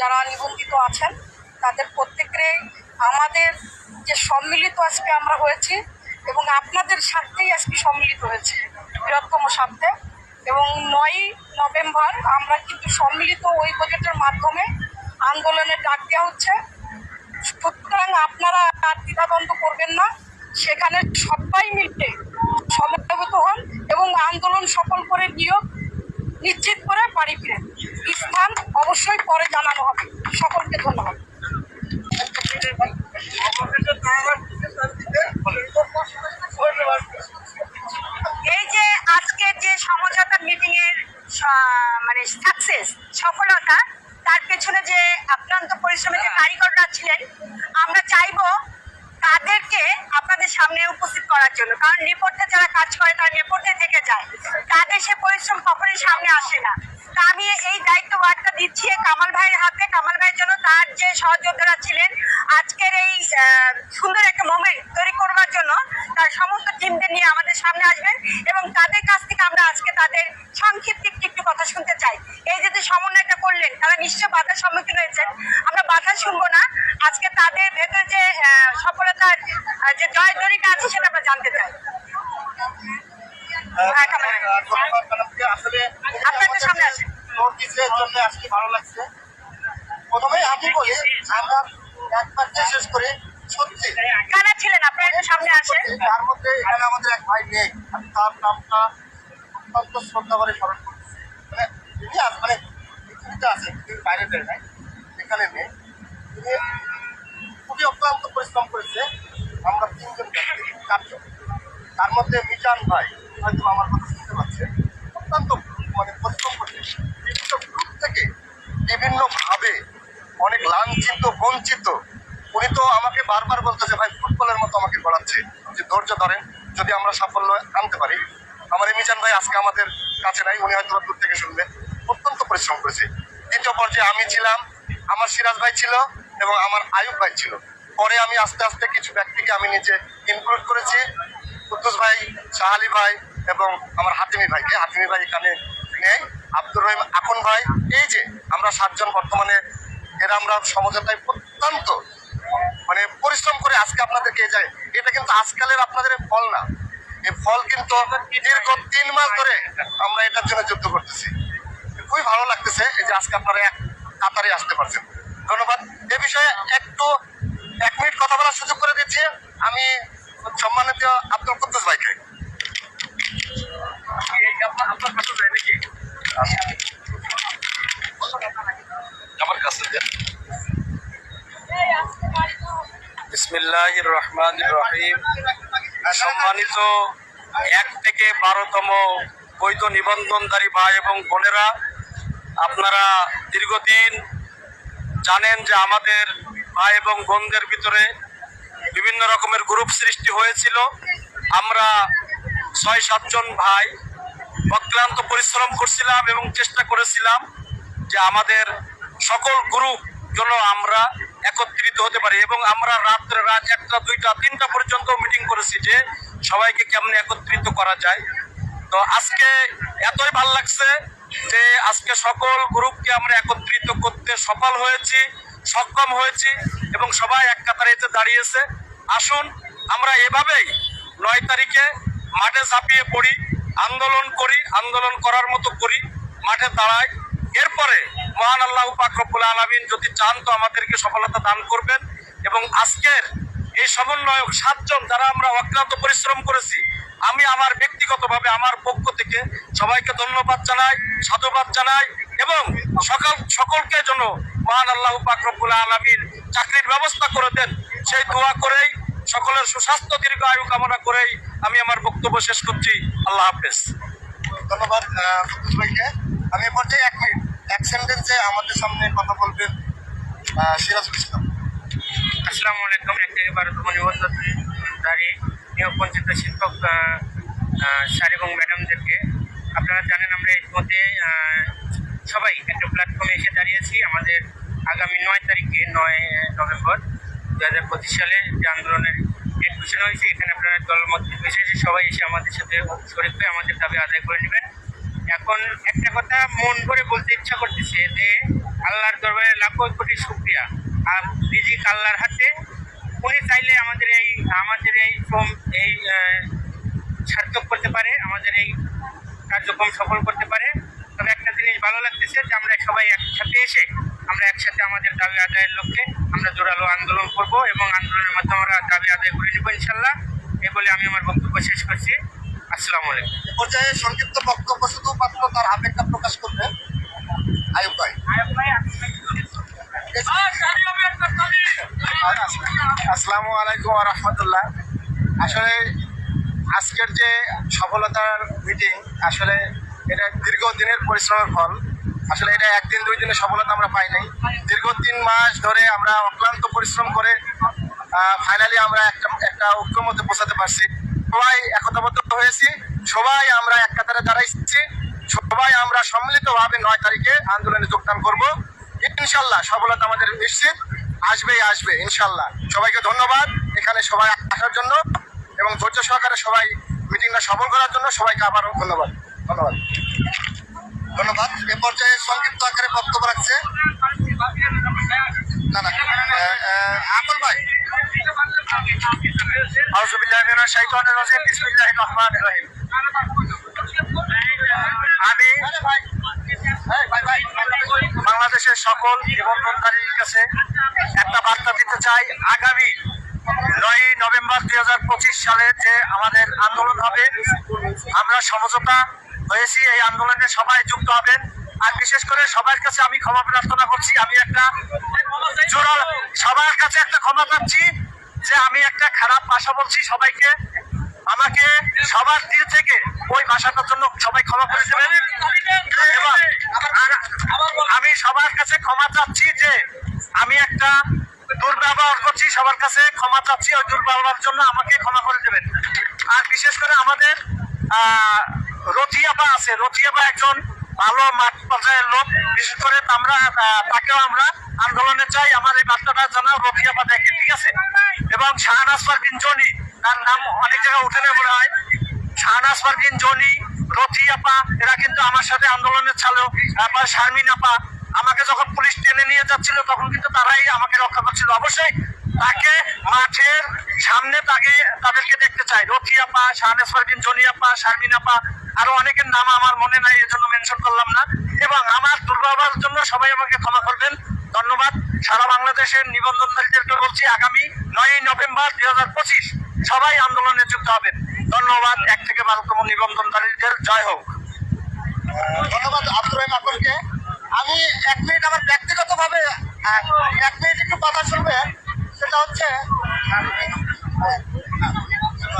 যারা নিবন্ধিত আছেন, তাদের প্রত্যেকেরই আমাদের যে সম্মিলিত আজকে আমরা হয়েছি এবং আপনাদের স্বার্থেই আজকে সম্মিলিত হয়েছে বৃহত্তম স্বার্থে। এবং নয়ই নভেম্বর আমরা কিন্তু সম্মিলিত ওই প্রজেক্টের মাধ্যমে আন্দোলনের ডাক দেওয়া হচ্ছে। সুতরাং আপনারা আর দ্বিধাদ্বন্দ্ব করবেন না। সেখানে সবাই মিলে সমবেত হন এবং আন্দোলন সফল করে নিয়োগ নিশ্চিত করে বাড়ি ফিরেন স্থান অবশ্যই পরে জানানো হবে। সকলকে ধন্যবাদ। এই যে আজকে যে সমঝোতা মিটিং এর মানে সাকসেস সফলতা, তার পেছনে যে আক্রান্ত পরিশ্রমে যে কারিগররা ছিলেন, আমরা চাইব তাদেরকে সামনে উপস্থিত করার জন্য। কারণ নেপথ্যে যারা কাজ করে তারা নেপথ্যে থেকে যায়। তাদের সে পরিশ্রম কখনোই সামনে আসে না। তা আমি এই দায়িত্ব বার্তা দিচ্ছি কামাল ভাইয়ের হাতে। কামাল ভাইয়ের জন্য তার যে সহযোদ্ধারা ছিলেন আজকের এই সুন্দর একটা মোমেন্ট তৈরি করবার জন্য তার সমস্ত টিমদের নিয়ে আমাদের সামনে আসবেন এবং তাদের কাছ থেকে আমরা আজকে তাদের সংক্ষিপ্ত একটু কথা শুনতে চাই। এই যে যে সমন্বয়টা করলেন তারা নিশ্চয় বাধার সম্মুখীন হয়েছেন। আমরা বাধা শুনব না। আজকে তাদের ভেতরে যে আহ, যে জয় দড়িটা আছে সেটা আমরা জানতে চাই। হ্যাঁ। আসলে আপনাদের সামনে আসেন। নোটিশের জন্য আজকে ভালো লাগছে। প্রথমেই আমি বলি আমরা একবার শেষ করে সত্যি। কারা ছিলেন? আপনারা একটু সামনে আসেন। তার মধ্যে এখানে আমাদের এক ভাই নেই। আমি তার নামটা অত্যন্ত শ্রদ্ধা করে স্মরণ করতেছি মানে তিনি মানে পৃথিবীতে পৃথিবীর বাইরে বের নাই এখানে নেই। তিনি খুবই অক্লান্ত পরিশ্রম করেছে। আমরা তিনজন চারজন। তার মধ্যে মিজান ভাই, হয়তো আমার কথা শুনতে পাচ্ছে, অত্যন্ত মানে পরিশ্রম করছে। বিভিন্ন গ্রুপ থেকে বিভিন্নভাবে অনেক লাঞ্ছিত, বঞ্চিত। উনি তো আমাকে বারবার বলতেছে, ভাই, ফুটবলের মতো আমাকে গড়াচ্ছে। যে ধৈর্য ধরেন, যদি আমরা সাফল্য আনতে পারি। আমার এই মিজান ভাই আজকে আমাদের কাছে নাই, উনি হয়তো দূর থেকে শুনবেন অত্যন্ত পরিশ্রম করেছে। দ্বিতীয় পর্যায়ে আমি ছিলাম, আমার সিরাজ ভাই ছিল এবং আমার আয়ুব ভাই ছিল। পরে আমি আস্তে আস্তে কিছু ব্যক্তিকে আমি নিজে ইনক্লুড করেছি। কুদ্দুস ভাই, শাহ আলী ভাই এবং আমার হাতিমি ভাইকে হাতিমি ভাই এখানে নেই। আব্দুর রহিম আকন ভাই। এই যে আমরা সাতজন বর্তমানে এরা আমরা সমঝোতায় অত্যন্ত মানে পরিশ্রম করে আজকে আপনাদেরকে যায় এটা কিন্তু আজকালের আপনাদের ফল না। এই ফল কিন্তু দীর্ঘ তিন মাস ধরে আমরা এটার জন্য যুদ্ধ করতেছি। খুবই ভালো লাগতেছে এই যে আজকে আপনারা এক কাতারে আসতে পারছেন। ধন্যবাদ। এ বিষয়ে একটু এক মিনিট কথা বলার সুযোগ করে দিচ্ছি। আমি সম্মানিত আব্দুল কুদ্দুস ভাইকে। রহমান রহিম সম্মানিত এক থেকে বারোতম বৈধ নিবন্ধনকারী ভাই এবং বোনেরা, আপনারা দীর্ঘদিন জানেন যে আমাদের ভাই এবং বোনদের ভিতরে বিভিন্ন রকমের গ্রুপ সৃষ্টি হয়েছিল। আমরা ছয় সাতজন ভাই অক্লান্ত পরিশ্রম করছিলাম এবং চেষ্টা করেছিলাম যে আমাদের সকল গ্রুপ যেন আমরা একত্রিত হতে পারি এবং আমরা রাত্রে রাত একটা, দুইটা, তিনটা পর্যন্ত মিটিং করেছি যে সবাইকে কেমনে একত্রিত করা যায়। তো আজকে এতই ভালো লাগছে যে আজকে সকল গ্রুপকে আমরা একত্রিত করতে সফল হয়েছি। সক্ষম হয়েছি এবং সবাই এক কাতারে এতে দাঁড়িয়েছে। আসুন, আমরা এভাবেই নয় তারিখে মাঠে ঝাঁপিয়ে পড়ি, আন্দোলন করি, আন্দোলন করার মতো করি, মাঠে দাঁড়াই। এরপরে মহান আল্লাহ পাক রব্বুল আলমিন যদি চান তো আমাদেরকে সফলতা দান করবেন এবং আজকের এই সমন্বয়ক সাতজন যারা আমরা অক্লান্ত পরিশ্রম করেছি, আমি আমার ব্যক্তিগতভাবে আমার পক্ষ থেকে সবাইকে ধন্যবাদ জানাই, সাধুবাদ জানাই এবং সকাল সকলকে যেন মহান আল্লাহ পাক রব্বুল আলমিন চাকরির ব্যবস্থা করে দেন। সেই দোয়া করেই সকলের সুস্বাস্থ্য দীর্ঘ আয়ু কামনা করেই আমি আমার বক্তব্য শেষ করছি। আল্লাহ হাফেজ। ধন্যবাদ ভাইকে। আমি পর্যায়ে এক মিনিট এক সেন্টেন্সে আমাদের সামনে কথা বলবেন সিরাজুল ইসলাম। আসসালামু আলাইকুম এক থেকে বারোতম নিবন্ধনধারী নিয়োগ বঞ্চিত শিক্ষক স্যার এবং ম্যাডামদেরকে। আপনারা জানেন আমরা ইতিমধ্যে আহ, সবাই একটা প্ল্যাটফর্মে এসে দাঁড়িয়েছি আমাদের আগামী নয় তারিখে, নয় নভেম্বর দু হাজার পঁচিশ সালে যে আন্দোলনের ডেট ঘোষণা হয়েছে, এখানে আপনারা দলমত বিশেষে সবাই এসে আমাদের সাথে শরীর হয়ে আমাদের দাবি আদায় করে নেবেন। এখন একটা কথা মন করে বলতে ইচ্ছা করতেছে যে আল্লাহর দরবারে লাখো কোটি শুক্রিয়া। আর রিজিক আল্লাহর হাতে। উনি চাইলে আমাদের এই আমাদের এই শ্রম এই সার্থক করতে পারে, আমাদের এই কার্যক্রম সফল করতে পারে। তবে একটা জিনিস ভালো লাগতেছে যে আমরা সবাই একসাথে এসে আমরা একসাথে আমাদের দাবি আদায়ের লক্ষ্যে আমরা জোরালো আন্দোলন করব এবং আন্দোলনের মাধ্যমে আমরা দাবি আদায় করে নেব ইনশাল্লাহ এ বলে আমি আমার বক্তব্য শেষ করছি। আসসালামু আলাইকুম। পর্যায়ে সংক্ষিপ্ত বক্তব্য শুধুমাত্র তার আবেগটা প্রকাশ করবে আয়ুব ভাই। আসসালামু আলাইকুম রহমতুল্লাহ। আসলে আজকের যে সফলতার মিটিং আসলে এটা দীর্ঘদিনের পরিশ্রমের ফল। আসলে এটা একদিন দুই দিনের সফলতা আমরা পাই নাই। দীর্ঘ তিন মাস ধরে আমরা অক্লান্ত পরিশ্রম করে ফাইনালি আমরা একটা একটা ঐক্যমতে পৌঁছাতে পারছি। সবাই একতাবদ্ধ হয়েছি, সবাই আমরা এক কাতারে দাঁড়াইছি, সবাই আমরা সম্মিলিতভাবে নয় তারিখে আন্দোলনে যোগদান করব। ইনশাল্লাহ সফলতা আমাদের নিশ্চিত, আসবেই আসবে, ইনশাল্লাহ। সবাইকে ধন্যবাদ এখানে সবাই আসার জন্য এবং ধৈর্য সহকারে সবাই মিটিংটা সফল করার জন্য সবাইকে আবারও ধন্যবাদ ধন্যবাদ। ধন্যবাদ। এ পর্যায়ে সংক্ষিপ্ত আকারে বক্তব্য রাখছে। না না আকল ভাই। আমি বাংলাদেশের সকল নিবন্ধনকারীর কাছে একটা বার্তা দিতে চাই। আগামী নয় নভেম্বর দুই হাজার পঁচিশ সালে যে আমাদের আন্দোলন হবে, আমরা সমঝোতা হয়েছি এই আন্দোলনে সবাই যুক্ত হবেন। আর বিশেষ করে সবার কাছে আমি ক্ষমা প্রার্থনা করছি। আমি একটা সবার কাছে একটা ক্ষমা চাচ্ছি যে আমি একটা খারাপ ভাষা বলছি সবাইকে। আমাকে সবার দিক থেকে ওই ভাষাটার জন্য সবাই ক্ষমা করে দেবেন। আমি সবার কাছে ক্ষমা চাচ্ছি যে আমি একটা দুর্ব্যবহার করছি সবার কাছে ক্ষমা চাচ্ছি ওই দুর্ব্যবহার জন্য আমাকে ক্ষমা করে দেবেন। আর বিশেষ করে আমাদের আহ, রথিয়াপা আছে। রথিয়াপা একজন ভালো মাঠ পর্যায়ের লোক। বিশেষ করে আমরা তাকেও আমরা আন্দোলনে চাই। আমার এই বার্তাটা যেন রথিয়াপা দেখে, ঠিক আছে? এবং শাহনাজ পারভিন জনি, তার নাম অনেক জায়গায় উঠে নেই মনে হয়। শাহনাজ পারভিন জনি রথি আপা এরা কিন্তু আমার সাথে আন্দোলনে ছিল তারপর শারমিন আপা, আমাকে যখন পুলিশ টেনে নিয়ে যাচ্ছিল, তখন কিন্তু তারাই আমাকে রক্ষা করছিল। অবশ্যই তাকে মাঠের সামনে তাকে, তাদেরকে দেখতে চাই। রথি আপা শাহনাজ পারভিন জনি আপা, শারমিন আপা আরও অনেকের নাম আমার মনে নাই, এজন্য মেনশন করলাম না। এবং আমার দুর্ব্যবহারের জন্য সবাই আমাকে ক্ষমা করবেন। ধন্যবাদ। সারা বাংলাদেশের নিবন্ধনকারীদেরকে বলছি, আগামী নয়ই নভেম্বর দুই হাজার পঁচিশ সবাই আন্দোলনে যুক্ত হবেন। ধন্যবাদ। এক থেকে বারোতম নিবন্ধনকারীদের। জয় হোক। ধন্যবাদ আব্দুর রহিম আকলকে আমি এক মিনিট আমার ব্যক্তিগতভাবে এক মিনিট একটু কথা শুনবে সেটা হচ্ছে